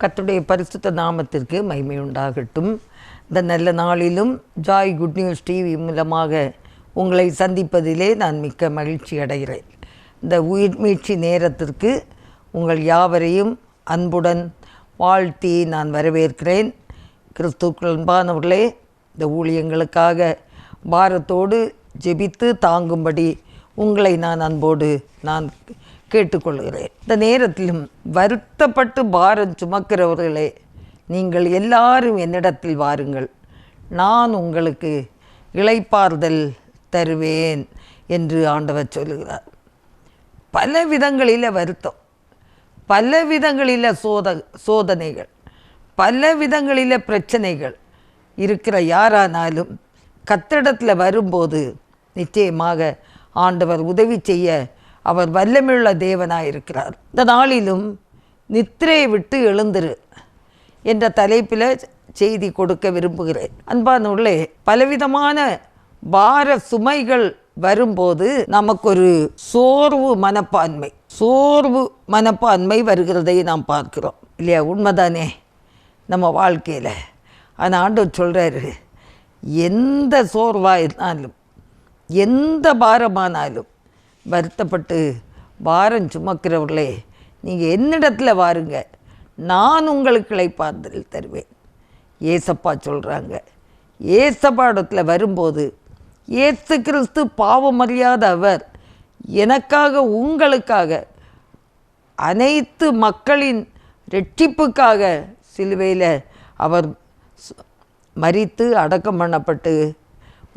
கத்துடைய பரிசுத்த நாமத்திற்கு மகிமை உண்டாகட்டும் இந்த நல்ல நாளிலும் ஜாய் குட் நியூஸ் டிவி மூலமாக உங்களை சந்திப்பதிலே நான் மிக்க மகிழ்ச்சி அடைகிறேன். இந்த உயிர் மீட்சி நேரத்திற்கு உங்கள் யாவரையும் அன்புடன் வாழ்த்தி நான் வரவேற்கிறேன். கிறிஸ்துக்கள் அன்பானவர்களே இந்த ஊழியங்களுக்காக பாரத்தோடு ஜெபித்து தாங்கும்படி உங்களை நான் அன்போடு நான் கேட்டுக்கொள்கிறேன். இந்த நேரத்திலும் வருத்தப்பட்டு பாரம் சுமக்கிறவர்களே நீங்கள் எல்லாரும் என்னிடத்தில் வாருங்கள். நான் உங்களுக்கு இழைப்பார்தல் தருவேன் என்று ஆண்டவர் சொல்லுகிறார். பல விதங்களில் வருத்தம் பல விதங்களில் சோத சோதனைகள் பல விதங்களில் பிரச்சனைகள். இருக்கிற யாரானாலும் கத்திடத்தில் வரும்போது நிச்சயமாக ஆண்டவர் உதவி செய்ய அவர் வல்லமையுள்ள தேவனாக இருக்கிறார் இந்த நாளிலும் நித்திரையை விட்டு எழுந்திரு என்ற தலைப்பில் செய்தி கொடுக்க விரும்புகிறேன். அன்பானுள்ளே பலவிதமான பார சுமைகள் வரும்போது நமக்கு ஒரு சோர்வு மனப்பான்மை சோர்வு மனப்பான்மை வருகிறதை நாம் பார்க்கிறோம். இல்லையா? உண்மைதானே? நம்ம வாழ்க்கையில். ஆனால் ஆண்டவர் சொல்கிறாரு எந்த சோர்வாக இருந்தாலும் எந்த பாரமானாலும் வருத்தப்பட்டு வாரம் சுமக்கிறவர்களே நீங்கள் என்னிடத்தில் வாருங்க. நான் உங்களுக்கு இழைப்பாந்தல் தருவேன். ஏசப்பா சொல்கிறாங்க ஏசப்பாடத்தில் வரும்போது ஏசு கிறிஸ்து பாவமறியாத அவர். எனக்காக உங்களுக்காக அனைத்து மக்களின் ரட்சிப்புக்காக சிலுவையில் அவர் மறித்து அடக்கம் பண்ணப்பட்டு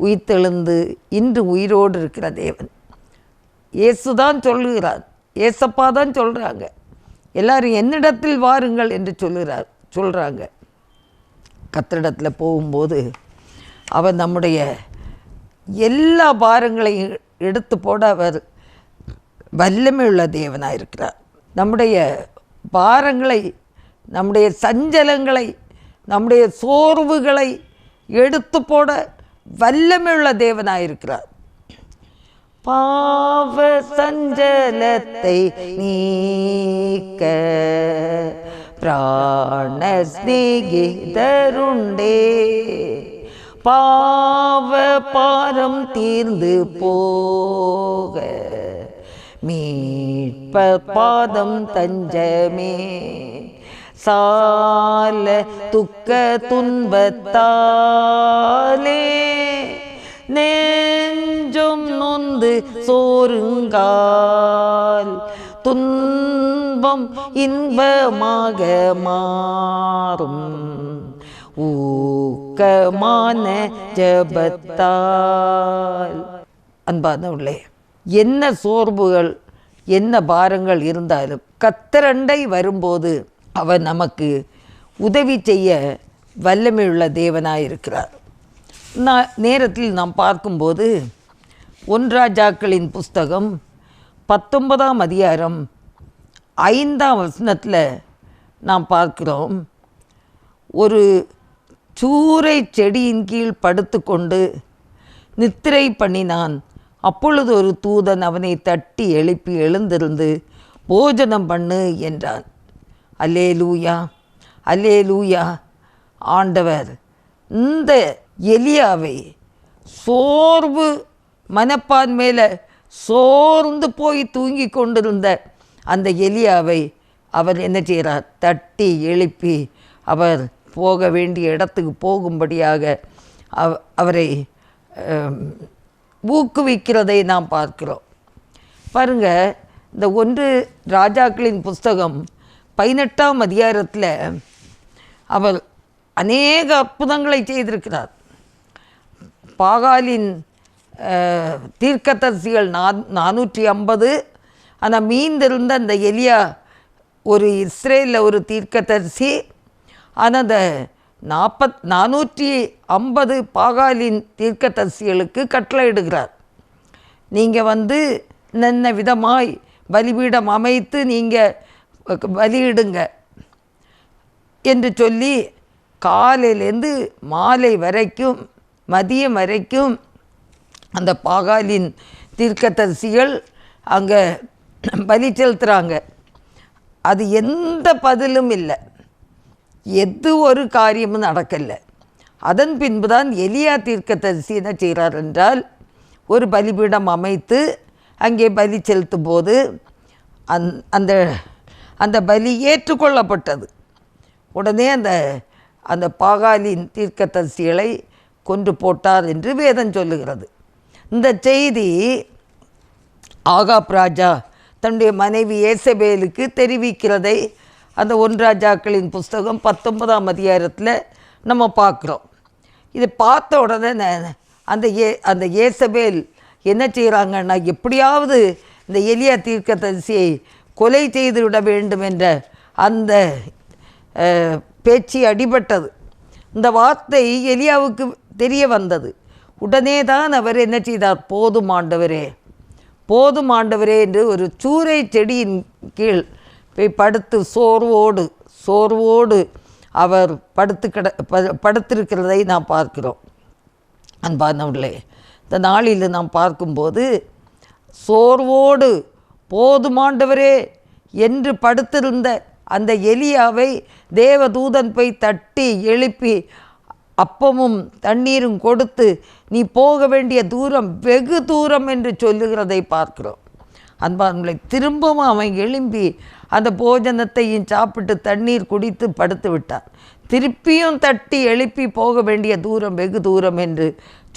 உயிர்த்தெழுந்து இன்று உயிரோடு இருக்கிற தேவன். இயேசு தான் சொல்லுகிறார். ஏசப்பா தான் சொல்கிறாங்க எல்லாரும் என்னிடத்தில் வாருங்கள் என்று சொல்லுகிறார் சொல்கிறாங்க கத்திரிடத்தில் போகும்போது அவர் நம்முடைய எல்லா பாரங்களையும் எடுத்து போட அவர் வல்லமையுள்ள தேவனாக இருக்கிறார். நம்முடைய பாரங்களை நம்முடைய சஞ்சலங்களை நம்முடைய சோர்வுகளை எடுத்து போட வல்லமையுள்ள தேவனாக இருக்கிறார். பாவ சஞ்சலத்தை நீக்க பிராண ஸ்நேகிதருண்டே பாவ பாரம் தீர்ந்து போக மீட்ப பாதம் தஞ்சமே. சால துக்க துன்பத்தாலே நெஞ்சும் நொந்து சோருங்கால் துன்பம் இன்பமாக மாறும். ஊக்கமான ஜபத்தால். அன்பானவர்களே என்ன சோர்வுகள் என்ன பாரங்கள் இருந்தாலும் கத்திரண்டை வரும்போது அவர் நமக்கு உதவி செய்ய வல்லமையுள்ள தேவனாயிருக்கிறார். நேரத்தில் நாம் பார்க்கும்போது ஒன்றாஜாக்களின் புஸ்தகம் பத்தொன்பதாம் அதிகாரம் ஐந்தாம் வசனத்தில் நாம் பார்க்கிறோம். ஒரு சூறை செடியின் கீழ் படுத்துக்கொண்டு நித்திரை பண்ணினான். அப்பொழுது ஒரு தூதன் அவனை தட்டி எழுப்பி எழுந்திருந்து போஜனம் பண்ணு என்றான். அல்லே லூயா அல்லே லூயா ஆண்டவர் இந்த எலியாவை சோர்வு மனப்பான்மையில் சோர்ந்து போய் தூங்கி கொண்டிருந்த அந்த எலியாவை அவர் என்ன செய்கிறார்? தட்டி எழுப்பி அவர் போக வேண்டிய இடத்துக்கு போகும்படியாக அவ அவரை ஊக்குவிக்கிறதை நாம் பார்க்கிறோம். பாருங்க இந்த ஒன்று ராஜாக்களின் புஸ்தகம் பதினெட்டாம் அதிகாரத்தில் அவர் அநேக அற்புதங்களை செய்திருக்கிறார். பாகாலின் அஹ், தீர்க்கதரிசிகள் நா நானூற்றி ஐம்பது ஆனால் மீந்திருந்த அந்த எலியா ஒரு இஸ்ரேலில் ஒரு தீர்க்கதரிசி. ஆனால் அந்த நாற்பத் நானூற்றி ஐம்பது பாகாலின் தீர்க்கதரிசிகளுக்கு கட்டளையிடுகிறார். நீங்கள் வந்து என்னென்ன விதமாய் பலிபீடம் அமைத்து நீங்கள் பலியிடுங்க என்று சொல்லி காலையிலேருந்து மாலை வரைக்கும் மதியம் வரைக்கும் அந்த பாகாலின் தீர்க்கதரிசிகள் அங்கே பலி செலுத்துகிறாங்க அது எந்த பதிலும் இல்லை. எது ஒரு காரியமும் நடக்கலை. அதன் பின்பு தான் எலியா தீர்க்கதரிசி என்ன செய்கிறார் என்றால் ஒரு பலிபீடம் அமைத்து அங்கே பலி செலுத்தும் போது அந் அந்த அந்த பலி ஏற்றுக்கொள்ளப்பட்டது. உடனே அந்த அந்த பாகாலின் தீர்க்கதரிசிகளை கொன்று போட்டார் என்று வேதம் சொல்லுகிறது. இந்த செய்தி ஆகாப் ராஜா தன்னுடைய மனைவி ஏசபேலுக்கு தெரிவிக்கிறதை அந்த ஒன்றாஜாக்களின் புஸ்தகம் பத்தொன்பதாம் அதிகாரத்தில் நம்ம பார்க்குறோம். இதை பார்த்த உடனே ந- அந்த ஏ அந்த ஏசபேல் என்ன செய்கிறாங்கன்னா எப்படியாவது இந்த எலியா தீர்க்கதரிசியை கொலை செய்து விட வேண்டும் என்ற அந்த பேச்சு அடிபட்டது. இந்த வார்த்தை எலியாவுக்கு தெரிய வந்தது உடனே தான் அவர் என்ன செய்தார்? போதும் ஆண்டவரே போதும் ஆண்டவரே என்று ஒரு சூறை செடியின் கீழ் போய் படுத்து சோர்வோடு சோர்வோடு அவர் படுத்து கிட படுத்திருக்கிறதை நாம் பார்க்கிறோம். அன்பானவர்களே இந்த நாளில் நாம் பார்க்கும்போது சோர்வோடு போதுமாண்டவரே என்று படுத்திருந்த அந்த எலியாவை தேவதூதன் போய் தட்டி எழுப்பி அப்பமும் தண்ணீரும் கொடுத்து நீ போக வேண்டிய தூரம் வெகு தூரம் என்று சொல்லுகிறதை பார்க்கிறோம். அன்பான்களை திரும்பவும் அவன் எழும்பி அந்த போஜனத்தையும் சாப்பிட்டு தண்ணீர் குடித்து படுத்து விட்டான். திருப்பியும் தட்டி எழுப்பி போக வேண்டிய தூரம் வெகு தூரம் என்று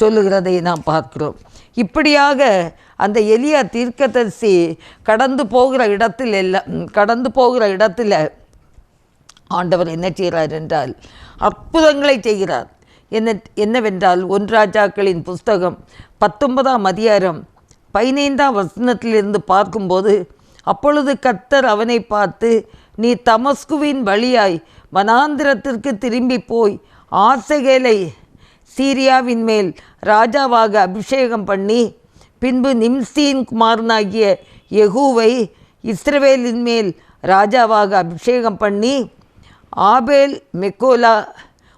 சொல்லுகிறதை நாம் பார்க்கிறோம். இப்படியாக அந்த எலியா தீர்க்கதரிசி கடந்து போகிற இடத்தில் எல்லாம் கடந்து போகிற இடத்துல ஆண்டவர் என்ன செய்கிறார் என்றால் அற்புதங்களை செய்கிறார். என்ன என்னவென்றால் ஒன்றாஜாக்களின் புஸ்தகம் பத்தொன்பதாம் அதிகாரம் பதினைந்தாம் வசனத்திலிருந்து பார்க்கும்போது அப்பொழுது கர்த்தர் அவனை பார்த்து நீ தமஸ்குவின் வழியாய் வனாந்திரத்திற்கு திரும்பி போய் ஆசைகளை சீரியாவின் மேல் ராஜாவாக அபிஷேகம் பண்ணி பின்பு நிம்சியின் குமாரனாகிய யெகூவை இஸ்ரவேலின் மேல் ராஜாவாக அபிஷேகம் பண்ணி ஆபேல் மெக்கோலா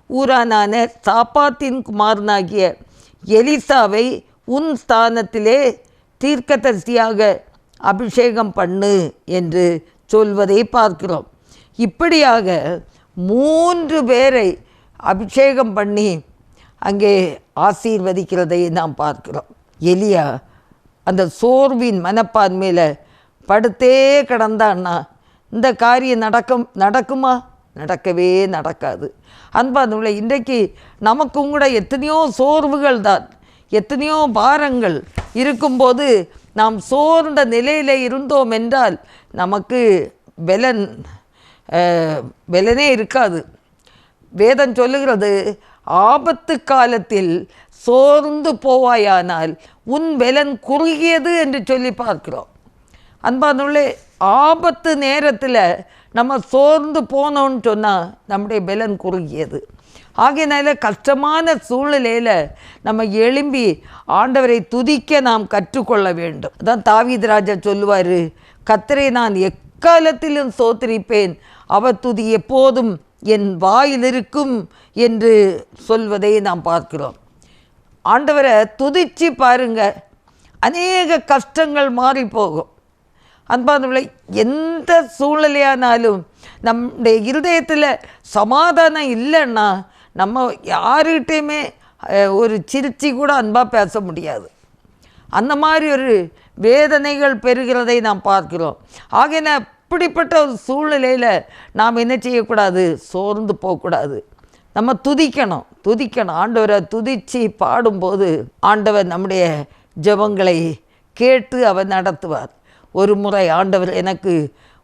ஊரானான சாப்பாத்தின் குமாரனாகிய எலிசாவை உன் ஸ்தானத்திலே தீர்க்கதரிசியாக அபிஷேகம் பண்ணு என்று சொல்வதை பார்க்கிறோம். இப்படியாக மூன்று பேரை அபிஷேகம் பண்ணி அங்கே ஆசீர்வதிக்கிறதை நாம் பார்க்கிறோம். எலியா அந்த சோர்வின் மனப்பான்மையில் படுத்தே கிடந்தான்னா இந்த காரியம் நடக்கும் நடக்குமா? நடக்கவே நடக்காது. அன்பானுள்ள இன்றைக்கு நமக்கும் கூட எத்தனையோ சோர்வுகள் தான். எத்தனையோ பாரங்கள் இருக்கும்போது நாம் சோர்ந்த நிலையில் இருந்தோம் என்றால் நமக்கு பலன் பலனே இருக்காது. வேதம் சொல்லுகிறது ஆபத்து காலத்தில் சோர்ந்து போவாயானால் உன் பலன் குறுகியது என்று சொல்லி பார்க்கிறோம். அன்பானுள்ளே ஆபத்து நேரத்தில் நம்ம சோர்ந்து போனோம்னு சொன்னால் நம்முடைய பலன் குறுகியது. ஆகையினால கஷ்டமான சூழ்நிலையில் நம்ம எழும்பி ஆண்டவரை துதிக்க நாம் கற்றுக்கொள்ள வேண்டும். அதான் தாவீதராஜா சொல்லுவார் கத்தரை நான் எக்காலத்திலும் சோத்திரிப்பேன். அவர் துதி எப்போதும் என் வாயில் இருக்கும் என்று சொல்வதை நாம் பார்க்கிறோம். ஆண்டவரை துதிச்சு பாருங்க அநேக கஷ்டங்கள் மாறி போகும் அன்பானவர்களே எந்த சூழ்நிலையானாலும் நம்முடைய இருதயத்தில் சமாதானம் இல்லைன்னா நம்ம யாருக்கிட்டையுமே ஒரு சிரிச்சி கூட அன்பாக பேச முடியாது. அந்த மாதிரி ஒரு வேதனைகள் பெறுகிறதை நாம் பார்க்கிறோம். ஆகின அப்படிப்பட்ட ஒரு சூழ்நிலையில் நாம் என்ன செய்யக்கூடாது? சோர்ந்து போகக்கூடாது. நம்ம துதிக்கணும் துதிக்கணும். ஆண்டவரை துதித்து பாடும்போது ஆண்டவர் நம்முடைய ஜெபங்களை கேட்டு அவர் நடத்துவார். ஒரு முறை ஆண்டவர் எனக்கு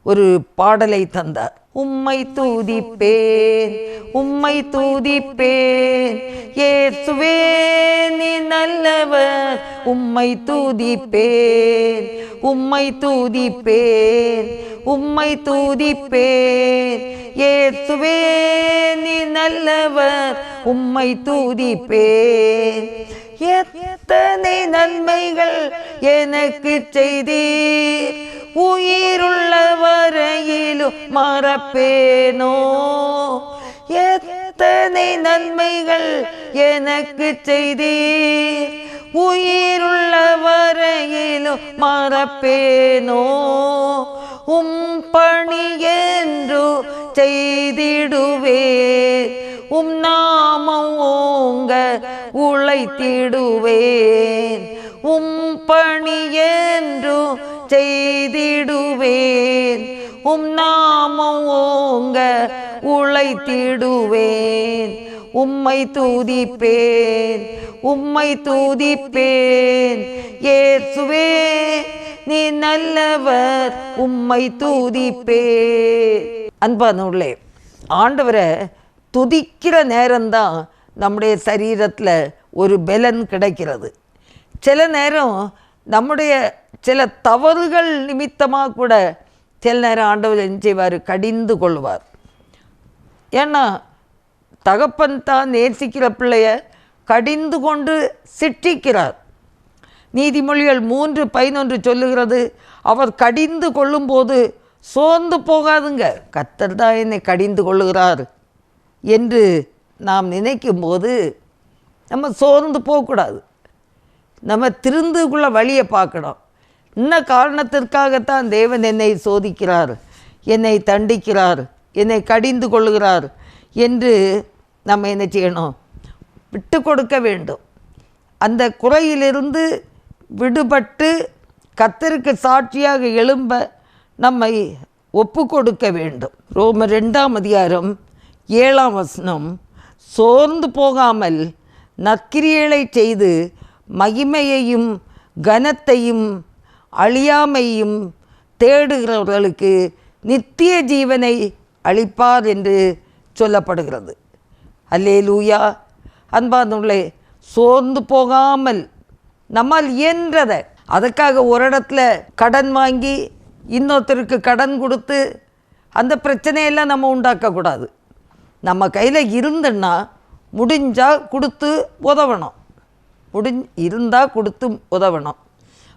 ஒரு பாடலை தந்தார். உம்மை தூதிப்பேன் உம்மை தூதிப்பேன் இயேசுவே நீ நல்லவர். உம்மை தூதிப்பேன் உம்மை தூதிப்பேன் உம்மை தூதிப்பேன் இயேசுவே நீ நல்லவர். உம்மை தூதிப்பேன் எத்தனை நன்மைகள் எனக்கு செய்தீர்? உயிருள்ள வரையிலும் மறப்பேனோ? எத்தனை நன்மைகள் எனக்கு செய்தீர்? உயிருள்ள வரையிலும் மறப்பேனோ? உம் பணி என்று செய்திடுவே உம் நாமம் உழைத்திடுவேன். உம் பணி என்று செய்திடுவேன். உம் நாமம் ஓங்க உழைத்திடுவேன். உம்மை தூதிப்பேன். உம்மை தூதிப்பேன். ஏசுவே நீ நல்லவர். உம்மை தூதிப்பேன். அன்பானவர்களே ஆண்டவரை துதிக்கிற நேரம்தான் நம்முடைய சரீரத்தில் ஒரு பலன் கிடைக்கிறது. சில நேரம் நம்முடைய சில தவறுகள் நிமித்தமாக கூட சில நேரம் ஆண்டவர் என்ன செய்வார்? கடிந்து கொள்வார். ஏன்னா தகப்பன் தான் நேசிக்கிற பிள்ளைய கடிந்து கொண்டு சிற்றிக்கிறார் நீதிமொழிகள் மூன்று பதினொன்று சொல்லுகிறது அவர் கடிந்து கொள்ளும்போது சோர்ந்து போகாதுங்க. கத்தர் தான் என்னை கடிந்து கொள்ளுகிறார் என்று நாம் நினைக்கும் போது நம்ம சோர்ந்து போகக்கூடாது. நம்ம திருந்துக்குள்ள வழியை பார்க்கணும். இன்ன காரணத்திற்காகத்தான் தேவன் என்னை சோதிக்கிறார் என்னை தண்டிக்கிறார் என்னை கடிந்து கொள்கிறார் என்று நம்ம என்ன செய்யணும்? விட்டு கொடுக்க வேண்டும். அந்த குறையிலிருந்து விடுபட்டு கத்தருக்கு சாட்சியாக எழும்ப நம்மை ஒப்பு கொடுக்க வேண்டும். ரோம ரெண்டாம் அதிகாரம் ஏழாம் வசனம். சோர்ந்து போகாமல் நற்கிரியலை செய்து மகிமையையும் கனத்தையும் அழியாமையும் தேடுகிறவர்களுக்கு நித்திய ஜீவனை அளிப்பார் என்று சொல்லப்படுகிறது. அல்லே லூயா அன்பார்ந்தவர்களே சோர்ந்து போகாமல் நம்மால் இயன்றதை அதுக்காக ஒரு இடத்துல கடன் வாங்கி இன்னொருத்தருக்கு கடன் கொடுத்து அந்த பிரச்சனையெல்லாம் நம்ம உண்டாக்கக்கூடாது. நம்ம கையில் இருந்துன்னா முடிஞ்சால் கொடுத்து உதவணும். முடிஞ் இருந்தால் கொடுத்து உதவணும்.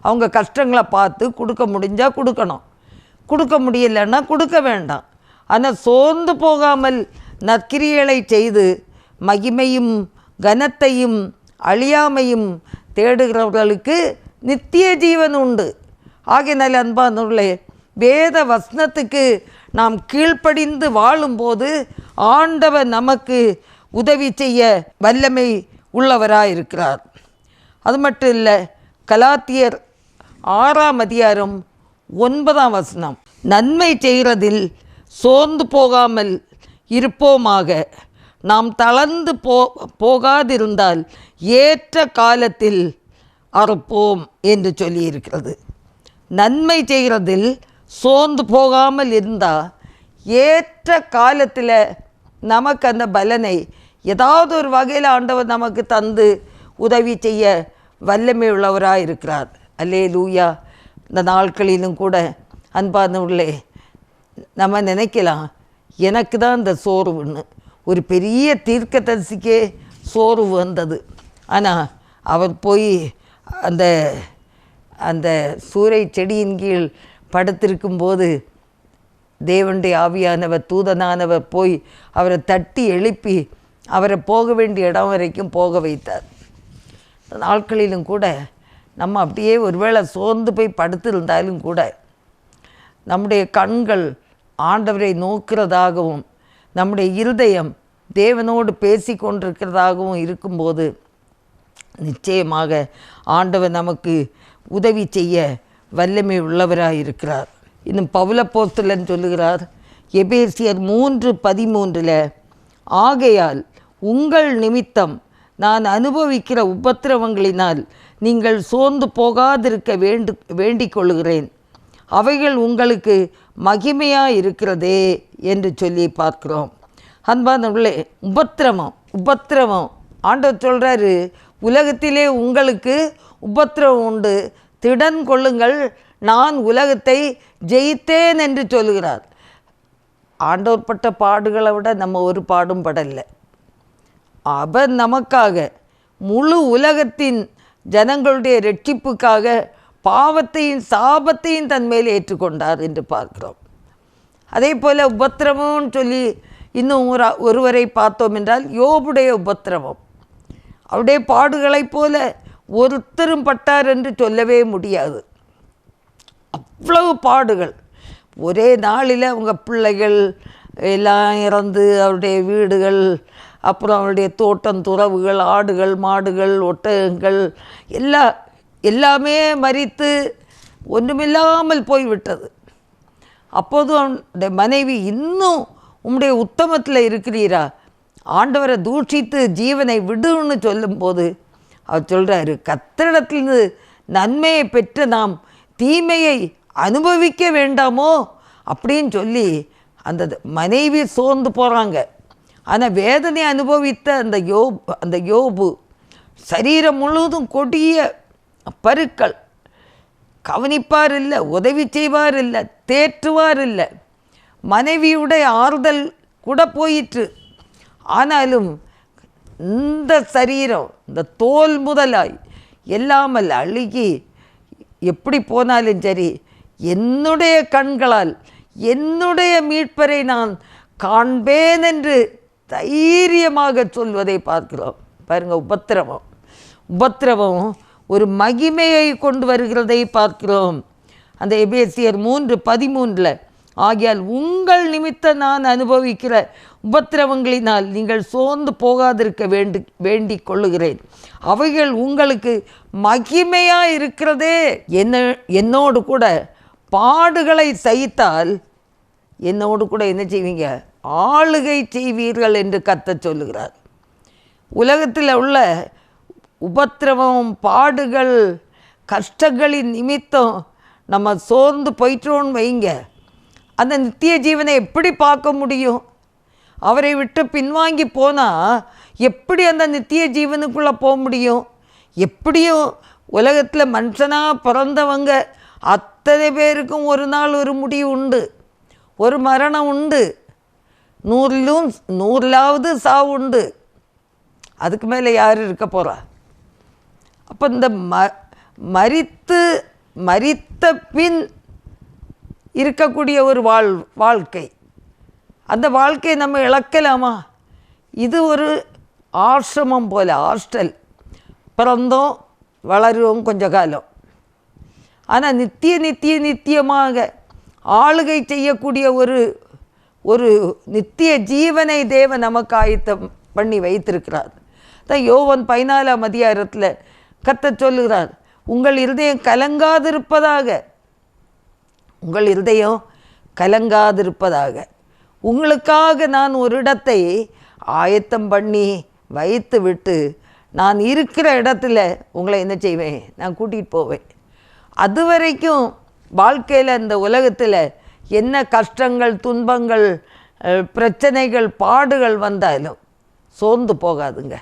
அவங்க கஷ்டங்களை பார்த்து கொடுக்க முடிஞ்சால் கொடுக்கணும். கொடுக்க முடியலன்னா கொடுக்க வேண்டாம். ஆனால் சோர்ந்து போகாமல் நற்கிரியலை செய்து மகிமையும் கனத்தையும் அழியாமையும் தேடுகிறவர்களுக்கு நித்திய ஜீவன் உண்டு. ஆகையினால் அன்பானுள்ளே வேத வசனத்துக்கு நாம் கீழ்ப்படிந்து வாழும்போது ஆண்டவர் நமக்கு உதவி செய்ய வல்லமை உள்ளவராக இருக்கிறார் அது மட்டும் இல்லை கலாத்தியர் ஆறாம் அதிகாரம் ஒன்பதாம் வசனம் நன்மை செய்கிறதில் சோர்ந்து போகாமல் இருப்போமாக. நாம் தளர்ந்து போ போகாதிருந்தால் ஏற்ற காலத்தில் அறுப்போம் என்று சொல்லியிருக்கிறது. நன்மை செய்கிறதில் சோர்ந்து போகாமல் இருந்தால் ஏற்ற காலத்தில் நமக்கு அந்த பலனை ஏதாவது ஒரு வகையில் ஆண்டவர் நமக்கு தந்து உதவி செய்ய வல்லமை உள்ளவராக இருக்கிறார். அல்லே லூயா இந்த நாட்களிலும் கூட அன்பான உள்ளே நம்ம நினைக்கலாம் எனக்கு தான் இந்த சோர்வுன்னு. ஒரு பெரிய தீர்க்கதரிசிக்கே சோர்வு வந்தது. ஆனால் அவர் போய் அந்த அந்த சூறை செடியின் கீழ் படுத்திருக்கும்போது தேவனுடைய ஆவியானவர் தூதனானவர் போய் அவரை தட்டி எழுப்பி அவரை போக வேண்டிய இடம் வரைக்கும் போக வைத்தார். நாட்களிலும் கூட நம்ம அப்படியே ஒருவேளை சோர்ந்து போய் படுத்திருந்தாலும் கூட நம்முடைய கண்கள் ஆண்டவரை நோக்கிறதாகவும் நம்முடைய இருதயம் தேவனோடு பேசி கொண்டிருக்கிறதாகவும் இருக்கும்போது நிச்சயமாக ஆண்டவர் நமக்கு உதவி செய்ய வல்லமை உள்ளவராக இருக்கிறார் இன்னும் பவுலப்போஸ்தலன் சொல்லுகிறார் எபேசியர் மூன்று பதிமூன்றில் ஆகையால் உங்கள் நிமித்தம் நான் அனுபவிக்கிற உபத்திரவங்களினால் நீங்கள் சோர்ந்து போகாதிருக்க வேண்டு வேண்டிக் கொள்கிறேன் அவைகள் உங்களுக்கு மகிமையாக இருக்கிறதே என்று சொல்லி பார்க்கிறோம். அன்பானவர்களே உபத்திரவம் உபத்திரவம் ஆண்டவர் சொல்கிறாரு உலகத்திலே உங்களுக்கு உபத்திரவம் உண்டு திடன் கொள்ளுங்கள் நான் உலகத்தை ஜெயித்தேன் என்று சொல்கிறார் ஆண்டோர் பட்ட பாடுகளை விட நம்ம ஒரு பாடும் படலை. அவர் நமக்காக முழு உலகத்தின் ஜனங்களுடைய ரட்சிப்புக்காக பாவத்தையும் சாபத்தையும் தன்மையில் ஏற்றுக்கொண்டார் என்று பார்க்கிறோம். அதே போல் உபத்திரவம்னு சொல்லி இன்னும் ஒரு ஒருவரை பார்த்தோம் என்றால் யோபுடைய உபத்திரவம். அவருடைய பாடுகளைப் போல ஒருத்தரும் பட்டார் என்று சொல்லவே முடியாது. அவ்வளவு பாடுகள். ஒரே நாளில் அவங்க பிள்ளைகள் எல்லாம் இறந்து அவருடைய வீடுகள் அப்புறம் அவருடைய தோட்டம் துறவுகள் ஆடுகள் மாடுகள் ஒட்டகங்கள் எல்லா எல்லாமே மறித்து ஒன்றுமில்லாமல் போய்விட்டது. அப்போதும் அவனுடைய மனைவி இன்னும் உம்முடைய உத்தமத்தில் இருக்கிறீரா? ஆண்டவரை தூஷித்து ஜீவனை விடுன்னு சொல்லும்போது அவர் சொல்கிறாரு கத்தரிடத்திலிருந்து நன்மையை பெற்று நாம் தீமையை அனுபவிக்க வேண்டாமோ? அப்படின்னு சொல்லி அந்த மனைவி சோர்ந்து போகிறாங்க ஆனால் வேதனை அனுபவித்த அந்த யோப் அந்த யோபு சரீரம் முழுவதும் கொடிய பருக்கள். கவனிப்பார் இல்லை உதவி செய்வார் இல்லை தேற்றுவார் இல்லை மனைவியுடைய ஆறுதல் கூட போயிற்று. ஆனாலும் இந்த சரீரம் இந்த தோல் முதலாய் எல்லாமல் அழுகி எப்படி போனாலும் சரி என்னுடைய கண்களால் என்னுடைய மீட்பரை நான் காண்பேன் என்று தைரியமாக சொல்வதை பார்க்கிறோம். பாருங்கள் உபத்திரவம். உபத்திரவம் ஒரு மகிமையை கொண்டு வருகிறதை பார்க்கிறோம். அந்த எபேசியர் மூன்று பதிமூன்றில் ஆகியால் உங்கள் நிமித்த நான் அனுபவிக்கிற உபத்திரவங்களினால் நீங்கள் சோர்ந்து போகாதிருக்க வேண்டி வேண்டிக் கொள்ளுகிறேன். அவைகள் உங்களுக்கு மகிமையாக இருக்கிறதே. என்ன என்னோடு கூட பாடுகளை சகித்தால் என்னோடு கூட என்ன செய்வீங்க? ஆளுகை செய்வீர்கள் என்று கத்த சொல்லுகிறார். உலகத்தில் உள்ள உபத்திரவம் பாடுகள் கஷ்டங்களின் நிமித்தம் நம்ம சோர்ந்து போயிட்டோன்னு வைங்க. அந்த நித்திய ஜீவனை எப்படி பார்க்க முடியும்? அவரை விட்டு பின்வாங்கி போனால் எப்படி அந்த நித்திய ஜீவனுக்குள்ளே போக முடியும்? எப்படியும் உலகத்தில் மனுஷனாக பிறந்தவங்க அத்தனை பேருக்கும் ஒரு நாள் ஒரு முடிவு உண்டு. ஒரு மரணம் உண்டு. நூறிலும் நூறிலாவது சாவு உண்டு. அதுக்கு மேலே யார் இருக்க போகிறா அப்போ இந்த ம மரித்து மரித்த பின் இருக்கக்கூடிய ஒரு வாழ் வாழ்க்கை. அந்த வாழ்க்கையை நம்ம இழக்கலாமா? இது ஒரு ஆசிரமம் போல ஹாஸ்டல் பிறந்தோம் வளருவோம் கொஞ்ச காலம். ஆனால் நித்திய நித்திய நித்தியமாக ஆளுகை செய்யக்கூடிய ஒரு ஒரு நித்திய ஜீவனை தேவன் நமக்கு ஆயத்தம் பண்ணி வைத்திருக்கிறார். தான் யோவன் பதினாலாம் அதிகாரத்தில் கத்த சொல்லுகிறார் உங்கள் இருதயம் கலங்காதிருப்பதாக உங்கள் இருதயம் கலங்காதிருப்பதாக. உங்களுக்காக நான் ஒரு இடத்தை ஆயத்தம் பண்ணி வைத்து விட்டு நான் இருக்கிற இடத்துல உங்களை என்ன செய்வேன்? நான் கூட்டிகிட்டு போவேன். அது வரைக்கும் வாழ்க்கையில் இந்த உலகத்தில் என்ன கஷ்டங்கள் துன்பங்கள் பிரச்சனைகள் பாடுகள் வந்தாலும் சோர்ந்து போகாதுங்க.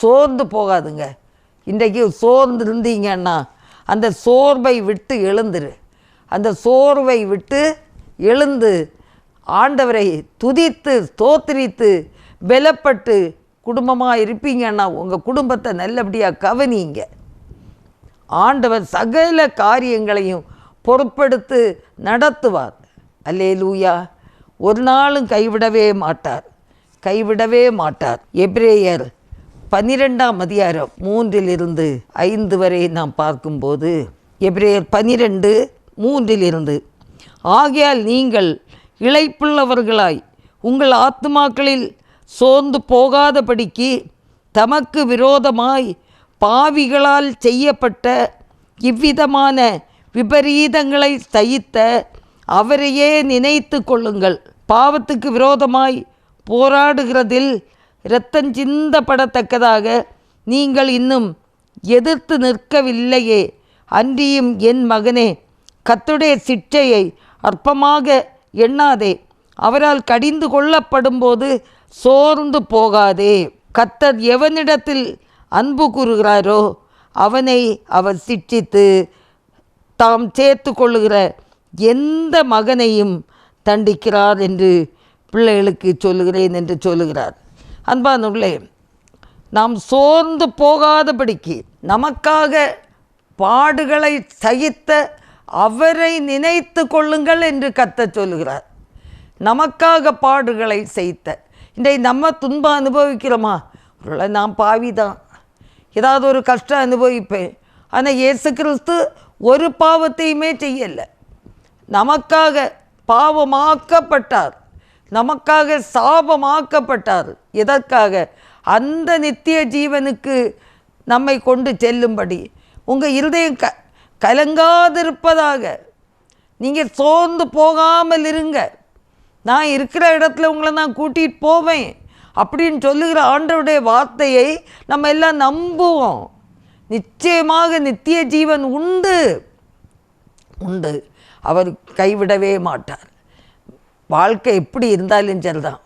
சோர்ந்து போகாதுங்க. இன்றைக்கு சோர்ந்து இருந்தீங்கன்னா அந்த சோர்வை விட்டு எழுந்துரு. அந்த சோர்வை விட்டு எழுந்து ஆண்டவரை துதித்து ஸ்தோத்திரித்து பலப்பட்டு குடும்பமாக இருப்பீங்கன்னா உங்கள் குடும்பத்தை நல்லபடியாக கவனிங்க. ஆண்டவர் சகல காரியங்களையும் பொருட்படுத்து நடத்துவார். அல்லே லூயா ஒரு நாளும் கைவிடவே மாட்டார். கைவிடவே மாட்டார். எப்ரேயர் பன்னிரெண்டாம் அதிகாரம் மூன்றிலிருந்து ஐந்து வரை நாம் பார்க்கும்போது எப்ரேயர் பன்னிரெண்டு மூன்றிலிருந்து. ஆகையால் நீங்கள் இழைப்புள்ளவர்களாய் உங்கள் ஆத்துமாக்களில் சோர்ந்து போகாதபடிக்கு தமக்கு விரோதமாய் பாவிகளால் செய்யப்பட்ட இவ்விதமான விபரீதங்களை சகித்த அவரையே நினைத்து கொள்ளுங்கள். பாவத்துக்கு விரோதமாய் போராடுகிறதில் இரத்தஞ்சிந்தப்படத்தக்கதாக நீங்கள் இன்னும் எதிர்த்து நிற்கவில்லையே. அன்றியும் என் மகனே கத்துடைய சிற்றையை அற்பமாக எண்ணாதே. அவரால் கடிந்து கொள்ளப்படும்போது சோர்ந்து போகாதே. கத்தர் எவனிடத்தில் அன்பு கூறுகிறாரோ அவனை அவர் சிட்சித்து தாம் சேர்த்து கொள்ளுகிற எந்த மகனையும் தண்டிக்கிறார் என்று பிள்ளைகளுக்கு சொல்லுகிறேன் என்று சொல்லுகிறார். அன்பானுள்ளே நாம் சோர்ந்து போகாதபடிக்கு நமக்காக பாடுகளை சகித்த அவரை நினைத்து கொள்ளுங்கள் என்று கத்த சொல்லுகிறார். நமக்காக பாடுகளை செய்த. இன்றைக்கு நம்ம துன்பம் அனுபவிக்கிறோமா? உள்ள நான் பாவி தான் ஏதாவது ஒரு கஷ்டம் அனுபவிப்பேன். ஆனால் இயேசு கிறிஸ்து ஒரு பாவத்தையுமே செய்யலை. நமக்காக பாவமாக்கப்பட்டார். நமக்காக சாபமாக்கப்பட்டார். எதற்காக? அந்த நித்திய ஜீவனுக்கு நம்மை கொண்டு செல்லும்படி. உங்கள் இருதயம் க கலங்காதிருப்பதாக. நீங்கள் சோர்ந்து போகாமல் இருங்க. நான் இருக்கிற இடத்துல உங்களை நான் கூட்டிகிட்டு போவேன் அப்படின்னு சொல்லுகிற ஆண்டவருடைய வார்த்தையை நம்ம எல்லாம் நம்புவோம். நிச்சயமாக நித்திய ஜீவன் உண்டு. உண்டு. அவர் கைவிடவே மாட்டார். வாழ்க்கை எப்படி இருந்தாலும் சரிதான்.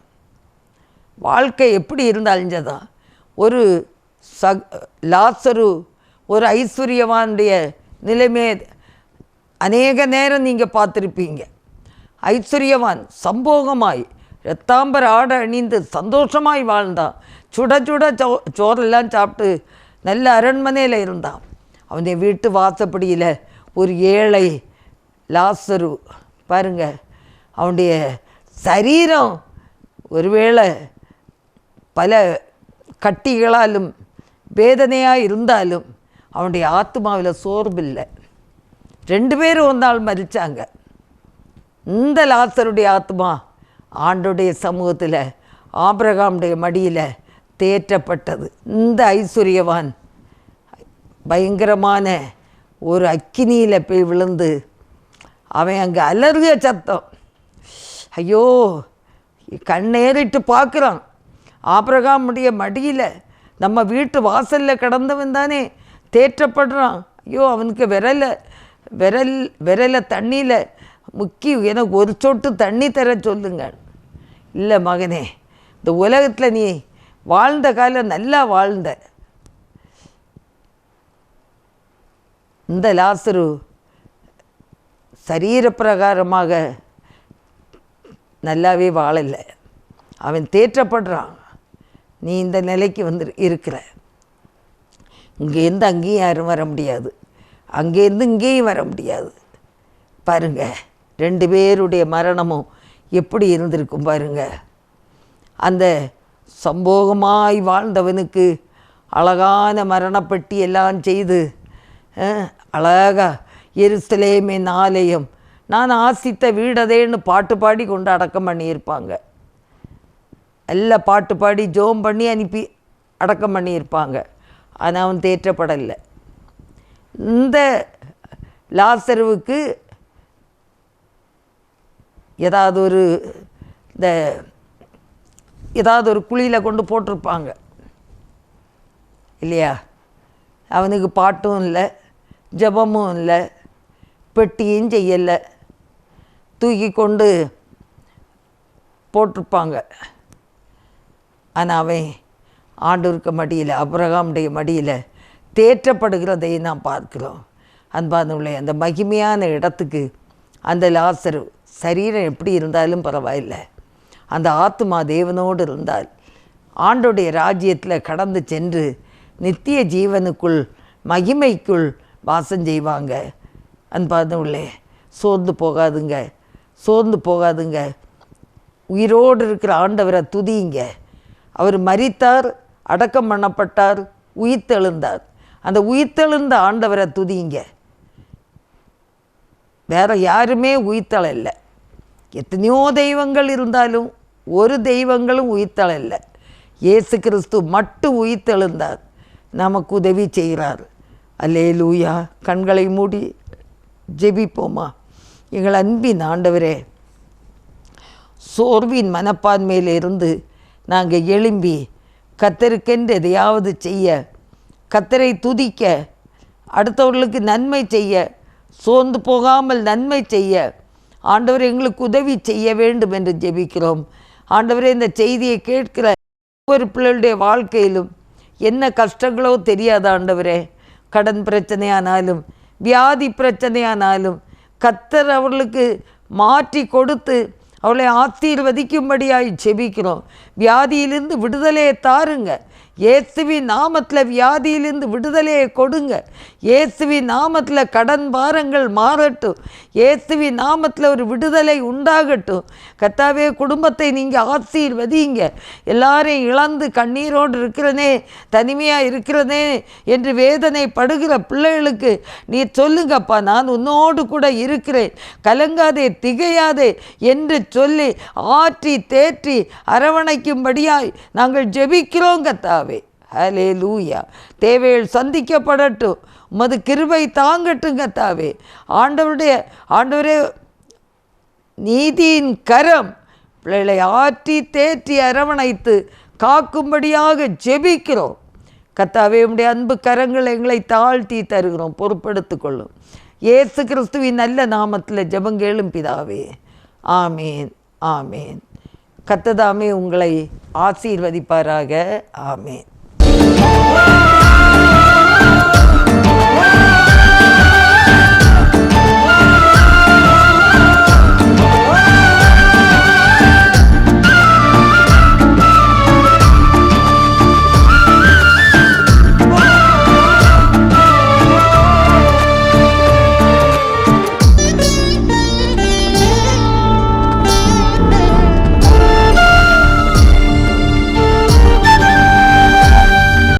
வாழ்க்கை எப்படி இருந்தாலும் சரிதான். ஒரு ச லாசரு ஒரு ஐஸ்வர்யவானுடைய நிலைமை அநேக நேரம் நீங்கள் பார்த்துருப்பீங்க. ஐஸ்வர்யவான் சம்போகமாய் ரத்தாம்பர ஆடை அணிந்து சந்தோஷமாய் வாழ்ந்தான். சுட சுட சோ சோறெல்லாம் சாப்பிட்டு நல்ல அரண்மனையில் இருந்தான். அவனுடைய வீட்டு வாசப்படியில் ஒரு ஏழை லாசரு பாருங்க அவனுடைய சரீரம் ஒருவேளை பல கட்டிகளாலும் வேதனையாக இருந்தாலும் அவனுடைய ஆத்மாவில் சோர்வில்லை. ரெண்டு பேரும் ஒரு நாள் மறிச்சாங்க. இந்த லாசருடைய ஆத்மா ஆண்டுடைய சமூகத்தில் ஆபிரகாமுடைய மடியில் தேற்றப்பட்டது. இந்த ஐஸ்வர்யவான் பயங்கரமான ஒரு அக்கினியில் போய் விழுந்து அவன் அங்கே அலறுக சத்தம். ஐயோ கண்ணேறிட்டு பார்க்குறான். ஆபிரகாமுடைய மடியில் நம்ம வீட்டு வாசலில் கிடந்தவன் தானே. தேற்றப்படுறான். ஐயோ அவனுக்கு விரல விரல் விரலை தண்ணியில் முக்கி எனக்கு ஒரு சொட்டு தண்ணி தர சொல்லுங்க. இல்லை மகனே இந்த உலகத்தில் நீ வாழ்ந்த காலம் நல்லா வாழ்ந்த. இந்த லாசரு சரீரப்பிரகாரமாக நல்லாவே வாழலை. அவன் தேற்றப்படுறான். நீ இந்த நிலைக்கு வந்து இருக்கிற. இங்கேருந்து அங்கேயும் யாரும் வர முடியாது. அங்கேருந்து இங்கேயும் வர முடியாது. பாருங்க ரெண்டு பேருடைய மரணமும் எப்படி இருந்திருக்கும் பாருங்க. அந்த சம்போகமாய் வாழ்ந்தவனுக்கு அழகான மரணப்பட்டி எல்லாம் செய்து அழகாக அழகா நாலயம் நான் ஆசித்த வீடதேன்னு பாட்டு பாடி கொண்டு அடக்கம் பண்ணியிருப்பாங்க. எல்லாம் பாட்டு பாடி ஜோம் பண்ணி அனுப்பி அடக்கம் பண்ணியிருப்பாங்க. ஆனால் அவன் தேற்றப்படலை. இந்த லாசருவுக்கு ஏதாவது ஒரு இந்த ஏதாவது ஒரு குழியில் கொண்டு போட்டிருப்பாங்க. இல்லையா? அவனுக்கு பாட்டும் இல்லை ஜெபமும் இல்லை பெட்டியும் செய்யலை. தூக்கி கொண்டு போட்டிருப்பாங்க. ஆனால் அவன் ஆண்டவருக்கு மடியில் அப்ரகாமுடைய மடியில் தேற்றப்படுகிறதை நாம் பார்க்கிறோம். அன்பானுள்ள அந்த மகிமையான இடத்துக்கு அந்த லாசர் சரீரம் எப்படி இருந்தாலும் பரவாயில்லை. அந்த ஆத்மா தேவனோடு இருந்தால் ஆண்டுடைய ராஜ்யத்தில் கடந்து சென்று நித்திய ஜீவனுக்குள் மகிமைக்குள் வாசம் செய்வாங்க. அன்பானுள்ளே சோர்ந்து போகாதுங்க. சோர்ந்து போகாதுங்க. உயிரோடு இருக்கிற ஆண்டவரை துதியுங்க. அவர் மறித்தார் அடக்கம் பண்ணப்பட்டார் உயிர்த்தெழுந்தார். அந்த உயிர்த்தெழுந்த ஆண்டவரை துதிங்க. வேற யாருமே உயிர்த்தளல்ல எத்தனையோ தெய்வங்கள் இருந்தாலும் ஒரு தெய்வங்களும் உயிர்த்தளல்ல இயேசு கிறிஸ்து மட்டும் உயிர்த்தெழுந்தார். நமக்கு உதவி செய்கிறார். அல்லே லூயா கண்களை மூடி ஜெபிப்போமா? எங்கள் அன்பின் ஆண்டவரே சோர்வின் மனப்பான்மையிலிருந்து நாங்கள் எழும்பி கத்தருக்கென்று எதையாவது செய்ய கத்தரை துதிக்க அடுத்தவர்களுக்கு நன்மை செய்ய சோர்ந்து போகாமல் நன்மை செய்ய ஆண்டவர் எங்களுக்கு உதவி செய்ய வேண்டும் என்று ஜெபிக்கிறோம். ஆண்டவரே இந்த செய்தியை கேட்கிற ஒவ்வொரு பிள்ளைகளுடைய வாழ்க்கையிலும் என்ன கஷ்டங்களோ தெரியாத ஆண்டவரே கடன் பிரச்சனையானாலும் வியாதி பிரச்சனையானாலும் கத்தர் அவர்களுக்கு மாற்றி கொடுத்து அவளை ஆசீர்வதிக்கும்படியாய் செபிக்கிறோம். வியாதியிலிருந்து விடுதலையை தாருங்க. இயேசுவின் நாமத்தில் வியாதியிலிருந்து விடுதலையை கொடுங்க. இயேசுவின் நாமத்தில் கடன் பாரங்கள் மாறட்டும். இயேசுவின் நாமத்தில் ஒரு விடுதலை உண்டாகட்டும். கத்தாவே குடும்பத்தை நீங்கள் ஆசீர்வதிங்க எல்லாரையும் இழந்து கண்ணீரோடு இருக்கிறனே தனிமையாக இருக்கிறனே என்று வேதனை படுகிற பிள்ளைகளுக்கு நீ சொல்லுங்கப்பா நான் உன்னோடு கூட இருக்கிறேன். கலங்காதே திகையாதே என்று சொல்லி ஆற்றி தேற்றி அரவணைக்கும்படியாய் நாங்கள் ஜெபிக்கிறோம் கத்தாவே ஹலே லூயா தேவைகள் சந்திக்கப்படட்டும். உமது கிருபை தாங்கட்டும் கத்தாவே ஆண்டவருடைய ஆண்டவரே நீதியின் கரம் பிள்ளைகளை ஆற்றி தேற்றி அரவணைத்து காக்கும்படியாக ஜெபிக்கிறோம். கத்தாவே உடைய அன்பு கரங்கள் எங்களை தாழ்த்தி தருகிறோம். பொறுப்படுத்து கொள்ளும். இயேசு கிறிஸ்துவின் நல்ல நாமத்தில் ஜபங்கேளும் பிதாவே. ஆமேன் ஆமேன். கத்ததாமே உங்களை ஆசீர்வதிப்பாராக. ஆமேன்.